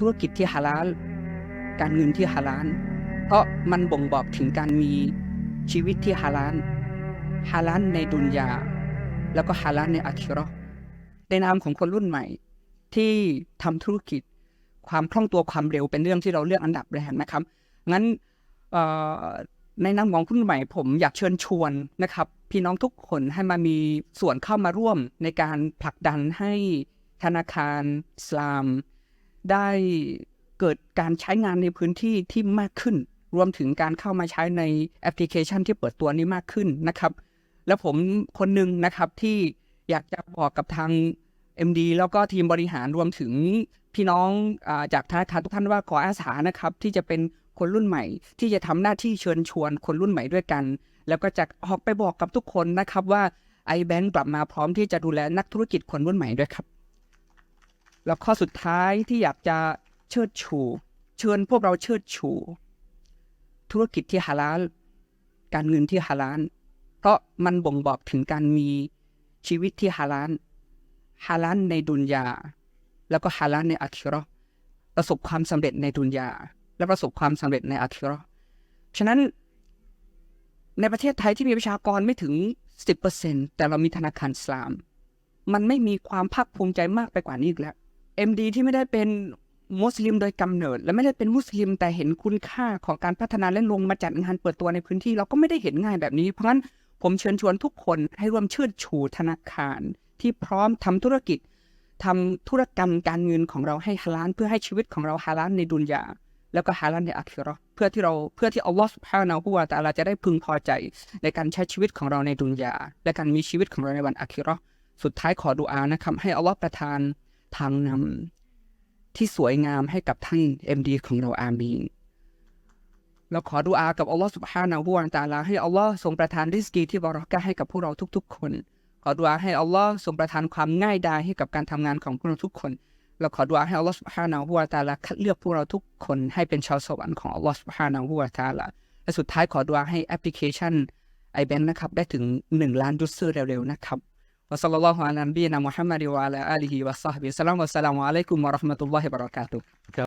ธุรกิจที่ฮาลาลการเงินที่ฮาลาลเพราะมันบ่งบอกถึงการมีชีวิตที่ฮาลาลฮาลาลในดุนยา แล้วก็ฮาลาลในอาคิราะห์ในนามของคนรุ่นใหม่ ที่ทำธุรกิจ ความคล่องตัวความเร็วเป็นเรื่องที่เราเลือกอันดับแรกนะครับ งั้นในนามของคุณใหม่ ผมอยากเชิญชวนนะครับ พี่น้องทุกคนให้มามีส่วนเข้ามาร่วมในการผลักดันให้ธนาคารสลาม ได้เกิดการใช้งานในพื้นที่ที่มากขึ้น รวมถึงการเข้ามาใช้ในแอปพลิเคชันที่เปิดตัวนี้มากขึ้นนะครับ แล้วผมคนหนึ่งนะครับที่อยากจะบอกกับทาง MD แล้วก็ทีมบริหารรวมถึงพี่น้องอาจากธนาคารทุกท่านว่าขออาสานะครับที่จะเป็นคนรุ่นใหม่ ที่จะทำหน้าที่เชิญชวนคนรุ่นใหม่ด้วยกัน แล้วก็จะออกไปบอกกับทุกคนนะครับว่า iBank กลับมาพร้อมที่จะดูแลนักธุรกิจคนรุ่นใหม่ด้วยครับ แล้วข้อสุดท้ายที่อยากจะเชิดชู เชิญพวกเราเชิดชู ธุรกิจที่ฮาลาลการเงินที่ฮาลาลเพราะมันบ่งบอกถึงการมีชีวิตที่ฮาลาลฮาลาลในดุนยา แล้วก็ฮาลาลในอาคิราะห์ประสบความสำเร็จในดุนยา และประสบความสำเร็จในอาคิราะห์ฉะนั้นในประเทศไทยที่มีประชากรไม่ถึง 10%แต่เรามีธนาคารสลาม มันไม่มีความภาคภูมิใจมากไปกว่านี้อีกแล้ว MD ที่ไม่ได้เป็นมุสลิมโดยกำเนิด และไม่ได้เป็นมุสลิมแต่เห็นคุณค่าของการพัฒนาและลงมาจัดงานเปิดตัวในพื้นที่เราก็ไม่ได้เห็นง่ายแบบนี้ เพราะงั้นผมเชิญชวนทุกคนให้ร่วมเชิดชูธนาคาร ที่พร้อมทำธุรกิจทำธุรกรรมการเงินของเราให้ฮาลาลเพื่อให้ชีวิตของเราฮาลาลในดุนยา แล้วก็ฮาลาลในอาคิเราเพื่อที่เราเพื่อที่อัลลอฮฺสุบฮานาหูวะตะอาลาจะได้พึงพอใจในการใช้ชีวิตของเราในดุนยา และการมีชีวิตของเราในวันอาคิเราสุดท้ายขอดุอานะครับให้อัลลอฮฺประทาน ทางนำที่สวยงามให้กับท่านเอ็มดีของเราอามีนเราขอดูอากับอัลลอฮ์สุบฮานาหูอันตาลาให้อัลลอฮ์ทรงประทานริสกีที่บรอกะให้กับพวกเราทุก ๆ คน ขอดูอาให้อัลลอฮ์ทรงประทานความง่ายดายให้กับการทำงานของพวกเราทุกคน เราขอดูอาให้อัลลอฮ์สุบฮานาหูอันตาลาคัดเลือกพวกเราทุกคนให้เป็นชาวสวรรค์ของอัลลอฮ์สุบฮานาหูอันตาลาและสุดท้ายขอดูอาให้แอปพลิเคชันไอแบนค์นะครับได้ถึง 1 ล้านยูเซอร์เร็วๆนะครับ วะซัลลัลลอฮุอะลัยฮิ